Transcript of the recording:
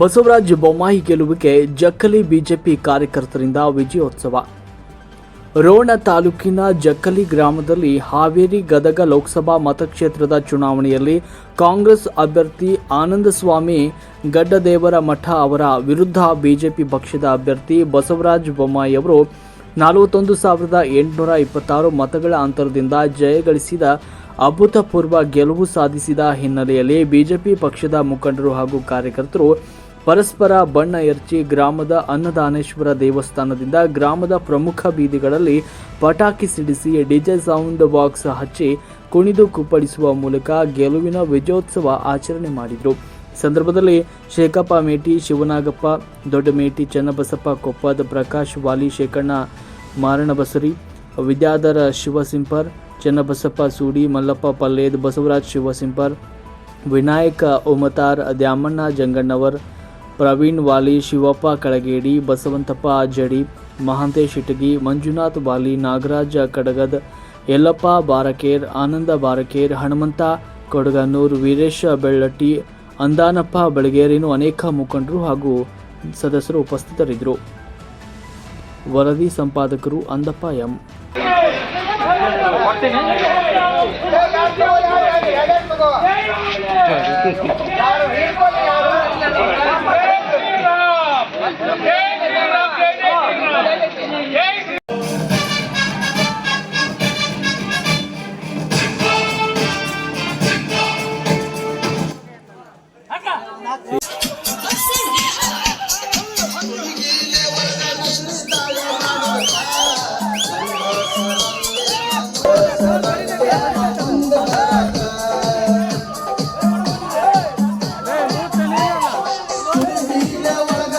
ಬಸವರಾಜ ಬೊಮ್ಮಾಯಿ ಗೆಲುವಿಗೆ ಜಕ್ಕಲಿ ಬಿಜೆಪಿ ಕಾರ್ಯಕರ್ತರಿಂದ ವಿಜಯೋತ್ಸವ. ರೋಣ ತಾಲೂಕಿನ ಜಕ್ಕಲಿ ಗ್ರಾಮದಲ್ಲಿ ಹಾವೇರಿ ಗದಗ ಲೋಕಸಭಾ ಮತಕ್ಷೇತ್ರದ ಚುನಾವಣೆಯಲ್ಲಿ ಕಾಂಗ್ರೆಸ್ ಅಭ್ಯರ್ಥಿ ಆನಂದಸ್ವಾಮಿ ಗಡ್ಡದೇವರ ಮಠ ಅವರ ವಿರುದ್ಧ ಬಿಜೆಪಿ ಪಕ್ಷದ ಅಭ್ಯರ್ಥಿ ಬಸವರಾಜ ಬೊಮ್ಮಾಯಿ ಅವರು ನಲವತ್ತೊಂದು ಸಾವಿರದ ಎಂಟುನೂರ ಇಪ್ಪತ್ತಾರು ಮತಗಳ ಅಂತರದಿಂದ ಜಯಗಳಿಸಿದ ಅಭೂತಪೂರ್ವ ಗೆಲುವು ಸಾಧಿಸಿದ ಹಿನ್ನೆಲೆಯಲ್ಲಿ ಬಿಜೆಪಿ ಪಕ್ಷದ ಮುಖಂಡರು ಹಾಗೂ ಕಾರ್ಯಕರ್ತರು ಪರಸ್ಪರ ಬಣ್ಣ ಎರಚಿ ಗ್ರಾಮದ ಅನ್ನದಾನೇಶ್ವರ ದೇವಸ್ಥಾನದಿಂದ ಗ್ರಾಮದ ಪ್ರಮುಖ ಬೀದಿಗಳಲ್ಲಿ ಪಟಾಕಿ ಸಿಡಿಸಿ ಡಿಜೆ ಸೌಂಡ್ ಬಾಕ್ಸ್ ಹಚ್ಚಿ ಕುಣಿದು ಕುಪ್ಪಳಿಸುವ ಮೂಲಕ ಗೆಲುವಿನ ವಿಜಯೋತ್ಸವ ಆಚರಣೆ ಮಾಡಿದರು. ಸಂದರ್ಭದಲ್ಲಿ ಶೇಖಪ್ಪ ಮೇಟಿ, ಶಿವನಾಗಪ್ಪ ದೊಡ್ಡಮೇಟಿ ಚನ್ನಬಸಪ್ಪ, ಕೊಪ್ಪದ ಪ್ರಕಾಶ್, ವಾಲಿ ಶೇಖಣ್ಣ ಮಾರಣಬಸರಿ, ವಿದ್ಯಾಧರ ಶಿವಸಿಂಪರ್ ಚನ್ನಬಸಪ್ಪ ಸೂಡಿ, ಮಲ್ಲಪ್ಪ, ಪಲ್ಲೇದ್, ಬಸವರಾಜ್ ಶಿವಸಿಂಪರ್, ವಿನಾಯಕ ಉಮತಾರ್, ದ್ಯಾಮಣ್ಣ ಜಂಗಣ್ಣವರ್, ಪ್ರವೀಣ್ ವಾಲಿ, ಶಿವಪ್ಪ ಕಳಗೇಡಿ, ಬಸವಂತಪ್ಪ ಜಡಿ, ಮಹಾಂತೇಶ್ ಇಟಗಿ, ಮಂಜುನಾಥ್ ವಾಲಿ, ನಾಗರಾಜ ಕಡಗದ್, ಯಲ್ಲಪ್ಪ ಬಾರಕೇರ್, ಆನಂದ ಬಾರಕೇರ್, ಹನುಮಂತ ಕೊಡಗನೂರ್, ವೀರೇಶ ಬೆಳ್ಳಟ್ಟಿ, ಅಂದಾನಪ್ಪ ಬೆಳಗೇರಿನೂ ಅನೇಕ ಮುಖಂಡರು ಹಾಗೂ ಸದಸ್ಯರು ಉಪಸ್ಥಿತರಿದ್ದರು. ವರದಿ ಸಂಪಾದಕರು ಅಂದಪ್ಪ ಎಂ. करते हैं